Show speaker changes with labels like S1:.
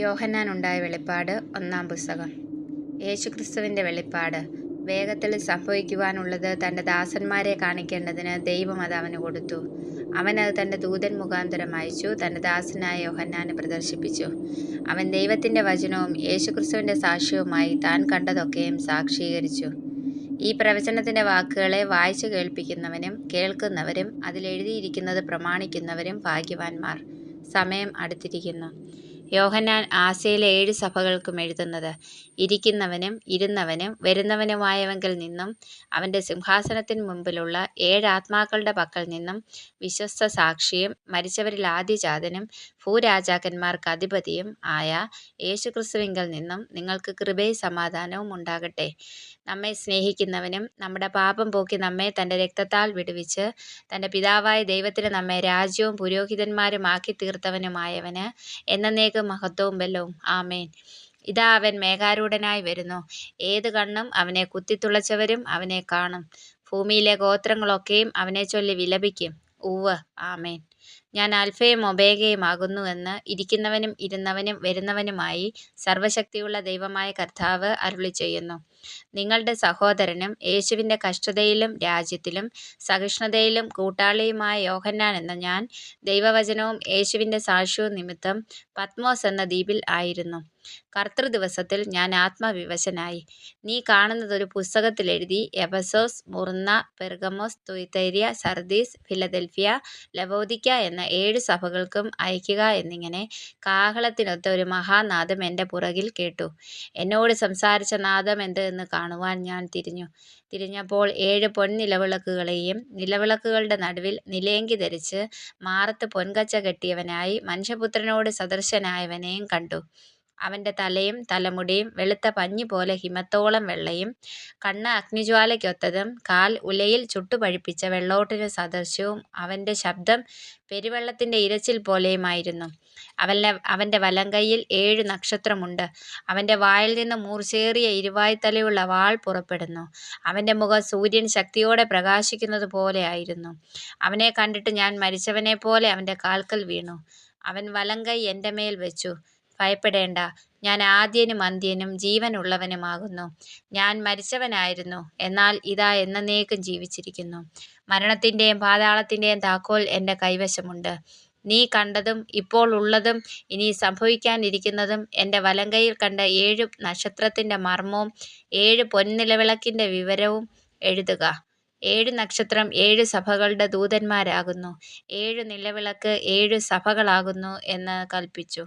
S1: യോഹന്നാനുണ്ടായ വെളിപ്പാട് ഒന്നാം പുസ്തകം യേശുക്രിസ്തുവിൻ്റെ വെളിപ്പാട് വേഗത്തിൽ സംഭവിക്കുവാനുള്ളത് തൻ്റെ ദാസന്മാരെ കാണിക്കേണ്ടതിന് ദൈവം അത് അവന് കൊടുത്തു അവനത് തൻ്റെ ദൂതൻ മുഖാന്തരം അയച്ചു തൻ്റെ ദാസനായ യോഹന്നാനെ പ്രദർശിപ്പിച്ചു അവൻ ദൈവത്തിൻ്റെ വചനവും യേശുക്രിസ്തുവിൻ്റെ സാക്ഷ്യവുമായി താൻ കണ്ടതൊക്കെയും സാക്ഷീകരിച്ചു ഈ പ്രവചനത്തിൻ്റെ വാക്കുകളെ വായിച്ചു കേൾപ്പിക്കുന്നവനും കേൾക്കുന്നവരും അതിലെഴുതിയിരിക്കുന്നത് പ്രമാണിക്കുന്നവരും ഭാഗ്യവാന്മാർ സമയം അടുത്തിരിക്കുന്നു യോഹന്നാൻ ആശയിലെ ഏഴ് സഭകൾക്കും എഴുതുന്നത് ഇരിക്കുന്നവനും ഇരുന്നവനും വരുന്നവനുമായവെങ്കിൽ നിന്നും അവൻ്റെ സിംഹാസനത്തിന് മുമ്പിലുള്ള ഏഴ് ആത്മാക്കളുടെ പക്കൽ നിന്നും വിശ്വസ്ത സാക്ഷിയും മരിച്ചവരിൽ ആദ്യജാതനും ഭൂരാജാക്കന്മാർക്ക് അധിപതിയും ആയ യേശുക്രിസ്തുവിങ്കിൽ നിന്നും നിങ്ങൾക്ക് കൃപയും സമാധാനവും ഉണ്ടാകട്ടെ നമ്മെ സ്നേഹിക്കുന്നവനും നമ്മുടെ പാപം പോക്കി നമ്മെ തൻ്റെ രക്തത്താൽ വിടുവിച്ച് തൻ്റെ പിതാവായ ദൈവത്തിന് നമ്മെ രാജ്യവും പുരോഹിതന്മാരും ആക്കി തീർത്തവനുമായവന് എന്നേക്കും മഹത്വവും ബലവും ആമേൻ ഇതാ അവൻ മേഘാരൂഢനായി വരുന്നു ഏത് കണ്ണും അവനെ കുത്തിത്തുളച്ചവരും അവനെ കാണും ഭൂമിയിലെ ഗോത്രങ്ങളൊക്കെയും അവനെ ചൊല്ലി വിലപിക്കും ഉവ് ആമേൻ ഞാൻ ആൽഫയും ഒമേഗയും ആകുന്നുവെന്ന് ഇരിക്കുന്നവനും ഇരുന്നവനും വരുന്നവനുമായി സർവശക്തിയുള്ള ദൈവമായ കർത്താവ് ചെയ്യുന്നു നിങ്ങളുടെ സഹോദരനും യേശുവിൻ്റെ കഷ്ടതയിലും രാജ്യത്തിലും സഹിഷ്ണുതയിലും കൂട്ടാളിയുമായ യോഹന്നാൻ എന്ന ഞാൻ ദൈവവചനവും യേശുവിൻ്റെ സാക്ഷ്യവും നിമിത്തം പത്മോസ് എന്ന ദ്വീപിൽ ആയിരുന്നു കർത്തൃദിവസത്തിൽ ഞാൻ ആത്മവിവശനായി നീ കാണുന്നത് ഒരു പുസ്തകത്തിൽ എഴുതി Ephesus Smyrna Pergamos Thyatira Sardis Philadelphia Laodicea എന്ന ഏഴ് സഭകൾക്കും അയക്കുക എന്നിങ്ങനെ കാഹളത്തിനൊത്ത ഒരു മഹാനാദം എൻ്റെ പുറകിൽ കേട്ടു എന്നോട് സംസാരിച്ച നാദം എന്ന് കാണുവാൻ ഞാൻ തിരിഞ്ഞു തിരിഞ്ഞപ്പോൾ ഏഴ് പൊൻനിലവിളക്കുകളെയും നിലവിളക്കുകളുടെ നടുവിൽ നിലയങ്കി ധരിച്ച് മാറത്ത് പൊൻകച്ച കെട്ടിയവനായി മനുഷ്യപുത്രനോട് സദൃശനായവനെയും കണ്ടു അവന്റെ തലയും തലമുടിയും വെളുത്ത പോലെ ഹിമത്തോളം വെള്ളയും കണ്ണ് അഗ്നിജ്വാലയ്ക്കൊത്തതും കാൽ ഉലയിൽ ചുട്ടുപഴിപ്പിച്ച വെള്ളോട്ടിന് സദൃശവും അവന്റെ ശബ്ദം പെരുവെള്ളത്തിൻ്റെ ഇരച്ചിൽ പോലെയുമായിരുന്നു അവൻ്റെ അവന്റെ വലങ്കൈയിൽ ഏഴ് നക്ഷത്രമുണ്ട് അവന്റെ വായിൽ നിന്ന് മൂർച്ചേറിയ ഇരുവായ്ത്തലയുള്ള വാൾ പുറപ്പെടുന്നു അവന്റെ മുഖം സൂര്യൻ ശക്തിയോടെ പ്രകാശിക്കുന്നത് പോലെയായിരുന്നു അവനെ കണ്ടിട്ട് ഞാൻ മരിച്ചവനെ പോലെ അവന്റെ കാൽക്കൽ വീണു അവൻ വലങ്കൈ എൻ്റെ മേൽ വെച്ചു ഭയപ്പെടേണ്ട ഞാൻ ആദ്യനും അന്ത്യനും ജീവനുള്ളവനുമാകുന്നു ഞാൻ മരിച്ചവനായിരുന്നു എന്നാൽ ഇതാ എന്നേക്കും ജീവിച്ചിരിക്കുന്നു മരണത്തിൻ്റെയും പാതാളത്തിൻ്റെയും താക്കോൽ എൻ്റെ കൈവശമുണ്ട് നീ കണ്ടതും ഇപ്പോൾ ഉള്ളതും ഇനി സംഭവിക്കാനിരിക്കുന്നതും എൻ്റെ വലങ്കയിൽ കണ്ട ഏഴ് നക്ഷത്രത്തിൻ്റെ മർമ്മവും ഏഴ് പൊൻനിലവിളക്കിൻ്റെ വിവരവും എഴുതുക ഏഴ് നക്ഷത്രം ഏഴ് സഭകളുടെ ദൂതന്മാരാകുന്നു ഏഴ് നിലവിളക്ക് ഏഴ് സഭകളാകുന്നു എന്ന് കൽപ്പിച്ചു